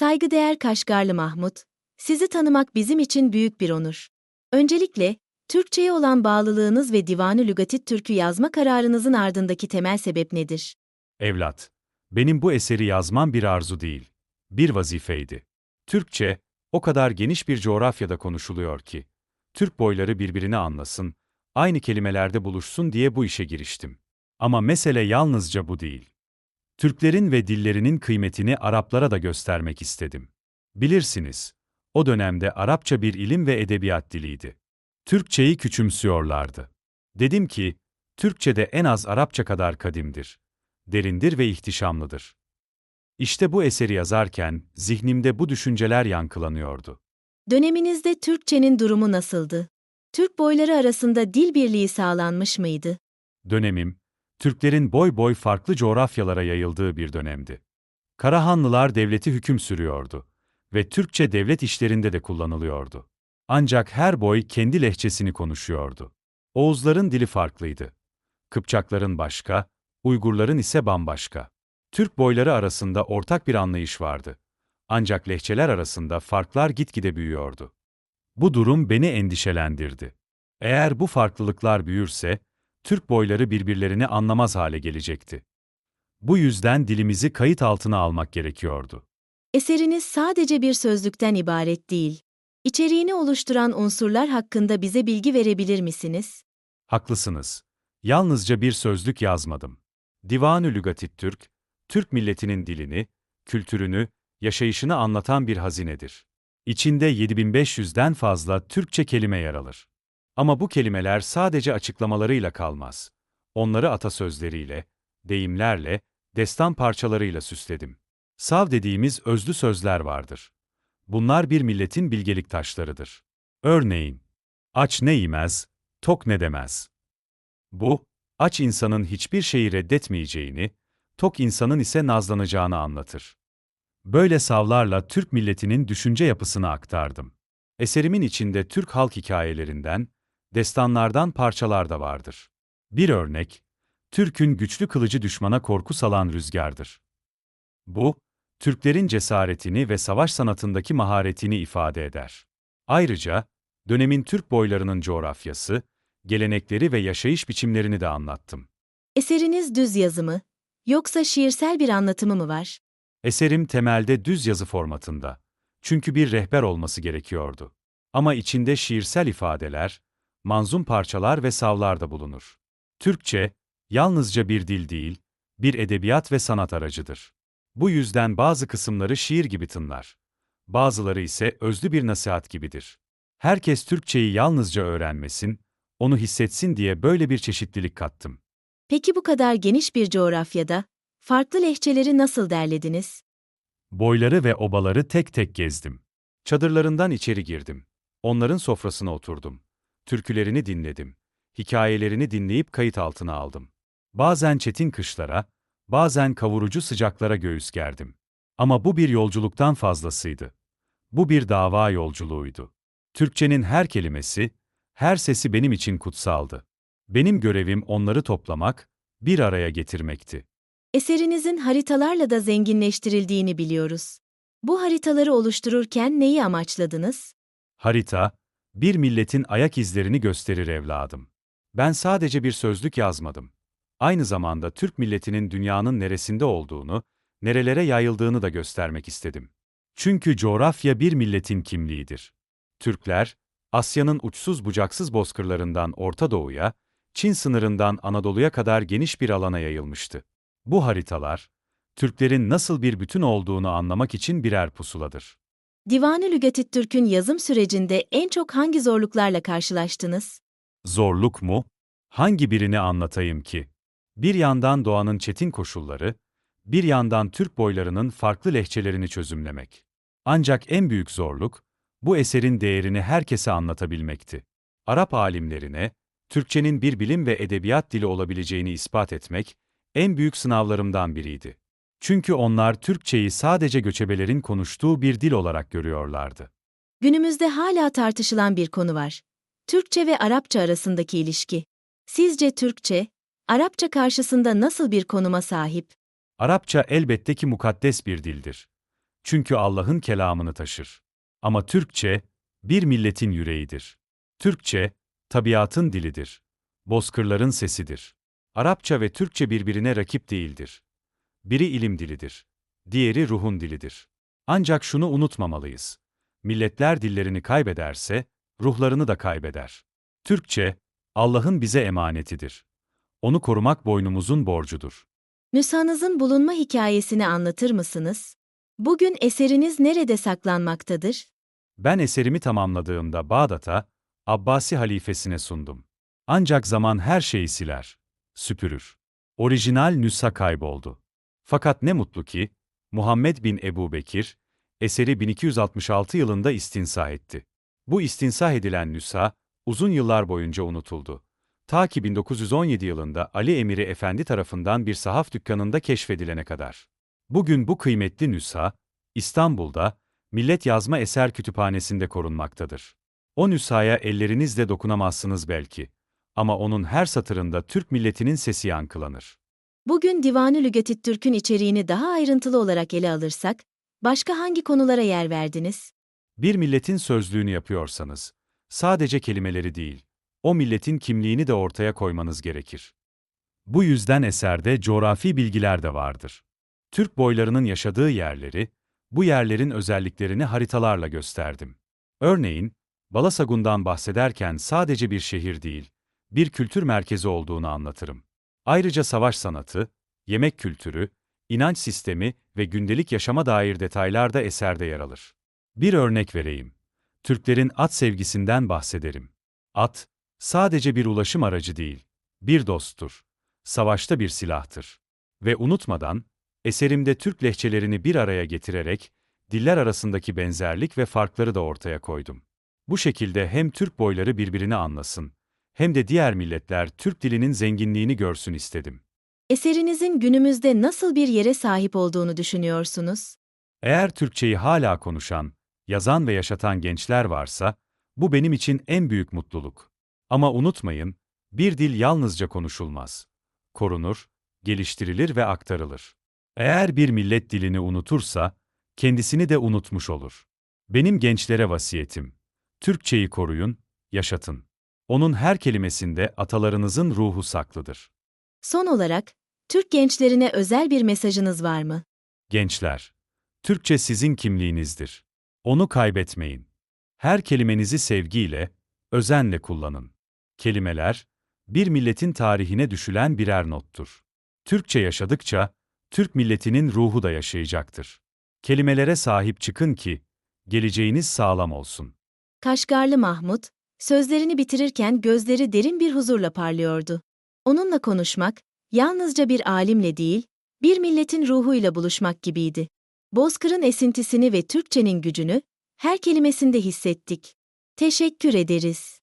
Saygıdeğer Kaşgarlı Mahmut, sizi tanımak bizim için büyük bir onur. Öncelikle, Türkçe'ye olan bağlılığınız ve Divanı Lügatit Türk'ü yazma kararınızın ardındaki temel sebep nedir? Evlat, benim bu eseri yazmam bir arzu değil, bir vazifeydi. Türkçe, o kadar geniş bir coğrafyada konuşuluyor ki, Türk boyları birbirini anlasın, aynı kelimelerde buluşsun diye bu işe giriştim. Ama mesele yalnızca bu değil. Türklerin ve dillerinin kıymetini Araplara da göstermek istedim. Bilirsiniz, o dönemde Arapça bir ilim ve edebiyat diliydi. Türkçeyi küçümsüyorlardı. Dedim ki, Türkçe'de en az Arapça kadar kadimdir, derindir ve ihtişamlıdır. İşte bu eseri yazarken zihnimde bu düşünceler yankılanıyordu. Döneminizde Türkçenin durumu nasıldı? Türk boyları arasında dil birliği sağlanmış mıydı? Dönemim, Türklerin boy boy farklı coğrafyalara yayıldığı bir dönemdi. Karahanlılar devleti hüküm sürüyordu ve Türkçe devlet işlerinde de kullanılıyordu. Ancak her boy kendi lehçesini konuşuyordu. Oğuzların dili farklıydı. Kıpçakların başka, Uygurların ise bambaşka. Türk boyları arasında ortak bir anlayış vardı. Ancak lehçeler arasında farklar gitgide büyüyordu. Bu durum beni endişelendirdi. Eğer bu farklılıklar büyürse, Türk boyları birbirlerini anlamaz hale gelecekti. Bu yüzden dilimizi kayıt altına almak gerekiyordu. Eseriniz sadece bir sözlükten ibaret değil. İçeriğini oluşturan unsurlar hakkında bize bilgi verebilir misiniz? Haklısınız. Yalnızca bir sözlük yazmadım. Divan-ı Lügatit Türk, Türk milletinin dilini, kültürünü, yaşayışını anlatan bir hazinedir. İçinde 7500'den fazla Türkçe kelime yer alır. Ama bu kelimeler sadece açıklamalarıyla kalmaz. Onları atasözleriyle, deyimlerle, destan parçalarıyla süsledim. Sav dediğimiz özlü sözler vardır. Bunlar bir milletin bilgelik taşlarıdır. Örneğin, aç ne yemez, tok ne demez. Bu, aç insanın hiçbir şeyi reddetmeyeceğini, tok insanın ise nazlanacağını anlatır. Böyle savlarla Türk milletinin düşünce yapısını aktardım. Eserimin içinde Türk halk hikayelerinden, destanlardan parçalar da vardır. Bir örnek, Türk'ün güçlü kılıcı düşmana korku salan rüzgardır. Bu, Türklerin cesaretini ve savaş sanatındaki maharetini ifade eder. Ayrıca, dönemin Türk boylarının coğrafyası, gelenekleri ve yaşayış biçimlerini de anlattım. Eseriniz düz yazı mı? Yoksa şiirsel bir anlatımı mı var? Eserim temelde düz yazı formatında. Çünkü bir rehber olması gerekiyordu. Ama içinde şiirsel ifadeler, manzum parçalar ve savlar da bulunur. Türkçe, yalnızca bir dil değil, bir edebiyat ve sanat aracıdır. Bu yüzden bazı kısımları şiir gibi tınlar. Bazıları ise özlü bir nasihat gibidir. Herkes Türkçeyi yalnızca öğrenmesin, onu hissetsin diye böyle bir çeşitlilik kattım. Peki bu kadar geniş bir coğrafyada, farklı lehçeleri nasıl derlediniz? Boyları ve obaları tek tek gezdim. Çadırlarından içeri girdim. Onların sofrasına oturdum. Türkülerini dinledim. Hikayelerini dinleyip kayıt altına aldım. Bazen çetin kışlara, bazen kavurucu sıcaklara göğüs gerdim. Ama bu bir yolculuktan fazlasıydı. Bu bir dava yolculuğuydu. Türkçenin her kelimesi, her sesi benim için kutsaldı. Benim görevim onları toplamak, bir araya getirmekti. Eserinizin haritalarla da zenginleştirildiğini biliyoruz. Bu haritaları oluştururken neyi amaçladınız? Harita, bir milletin ayak izlerini gösterir evladım. Ben sadece bir sözlük yazmadım. Aynı zamanda Türk milletinin dünyanın neresinde olduğunu, nerelere yayıldığını da göstermek istedim. Çünkü coğrafya bir milletin kimliğidir. Türkler, Asya'nın uçsuz bucaksız bozkırlarından Orta Doğu'ya, Çin sınırından Anadolu'ya kadar geniş bir alana yayılmıştı. Bu haritalar, Türklerin nasıl bir bütün olduğunu anlamak için birer pusuladır. Divanı Lügatit Türk'ün yazım sürecinde en çok hangi zorluklarla karşılaştınız? Zorluk mu? Hangi birini anlatayım ki? Bir yandan doğanın çetin koşulları, bir yandan Türk boylarının farklı lehçelerini çözümlemek. Ancak en büyük zorluk, bu eserin değerini herkese anlatabilmekti. Arap alimlerine, Türkçenin bir bilim ve edebiyat dili olabileceğini ispat etmek, en büyük sınavlarımdan biriydi. Çünkü onlar Türkçeyi sadece göçebelerin konuştuğu bir dil olarak görüyorlardı. Günümüzde hala tartışılan bir konu var. Türkçe ve Arapça arasındaki ilişki. Sizce Türkçe, Arapça karşısında nasıl bir konuma sahip? Arapça elbette ki mukaddes bir dildir. Çünkü Allah'ın kelamını taşır. Ama Türkçe, bir milletin yüreğidir. Türkçe, tabiatın dilidir. Bozkırların sesidir. Arapça ve Türkçe birbirine rakip değildir. Biri ilim dilidir. Diğeri ruhun dilidir. Ancak şunu unutmamalıyız. Milletler dillerini kaybederse, ruhlarını da kaybeder. Türkçe, Allah'ın bize emanetidir. Onu korumak boynumuzun borcudur. Nüshanızın bulunma hikayesini anlatır mısınız? Bugün eseriniz nerede saklanmaktadır? Ben eserimi tamamladığımda Bağdat'a, Abbasi halifesine sundum. Ancak zaman her şeyi siler, süpürür. Orijinal nüsha kayboldu. Fakat ne mutlu ki, Muhammed bin Ebu Bekir, eseri 1266 yılında istinsah etti. Bu istinsah edilen nüsha, uzun yıllar boyunca unutuldu. Ta ki 1917 yılında Ali Emiri Efendi tarafından bir sahaf dükkanında keşfedilene kadar. Bugün bu kıymetli nüsha, İstanbul'da, Millet Yazma Eser Kütüphanesi'nde korunmaktadır. O nüshaya ellerinizle dokunamazsınız belki. Ama onun her satırında Türk milletinin sesi yankılanır. Bugün Divanı Lügatit Türk'ün içeriğini daha ayrıntılı olarak ele alırsak, başka hangi konulara yer verdiniz? Bir milletin sözlüğünü yapıyorsanız, sadece kelimeleri değil, o milletin kimliğini de ortaya koymanız gerekir. Bu yüzden eserde coğrafi bilgiler de vardır. Türk boylarının yaşadığı yerleri, bu yerlerin özelliklerini haritalarla gösterdim. Örneğin, Balasagun'dan bahsederken sadece bir şehir değil, bir kültür merkezi olduğunu anlatırım. Ayrıca savaş sanatı, yemek kültürü, inanç sistemi ve gündelik yaşama dair detaylar da eserde yer alır. Bir örnek vereyim. Türklerin at sevgisinden bahsederim. At, sadece bir ulaşım aracı değil, bir dosttur. Savaşta bir silahtır. Ve unutmadan, eserimde Türk lehçelerini bir araya getirerek, diller arasındaki benzerlik ve farkları da ortaya koydum. Bu şekilde hem Türk boyları birbirini anlasın, hem de diğer milletler Türk dilinin zenginliğini görsün istedim. Eserinizin günümüzde nasıl bir yere sahip olduğunu düşünüyorsunuz? Eğer Türkçeyi hala konuşan, yazan ve yaşatan gençler varsa, bu benim için en büyük mutluluk. Ama unutmayın, bir dil yalnızca konuşulmaz. Korunur, geliştirilir ve aktarılır. Eğer bir millet dilini unutursa, kendisini de unutmuş olur. Benim gençlere vasiyetim, Türkçeyi koruyun, yaşatın. Onun her kelimesinde atalarınızın ruhu saklıdır. Son olarak, Türk gençlerine özel bir mesajınız var mı? Gençler, Türkçe sizin kimliğinizdir. Onu kaybetmeyin. Her kelimenizi sevgiyle, özenle kullanın. Kelimeler, bir milletin tarihine düşülen birer nottur. Türkçe yaşadıkça, Türk milletinin ruhu da yaşayacaktır. Kelimelere sahip çıkın ki, geleceğiniz sağlam olsun. Kaşgarlı Mahmut, sözlerini bitirirken gözleri derin bir huzurla parlıyordu. Onunla konuşmak, yalnızca bir alimle değil, bir milletin ruhuyla buluşmak gibiydi. Bozkır'ın esintisini ve Türkçenin gücünü, her kelimesinde hissettik. Teşekkür ederiz.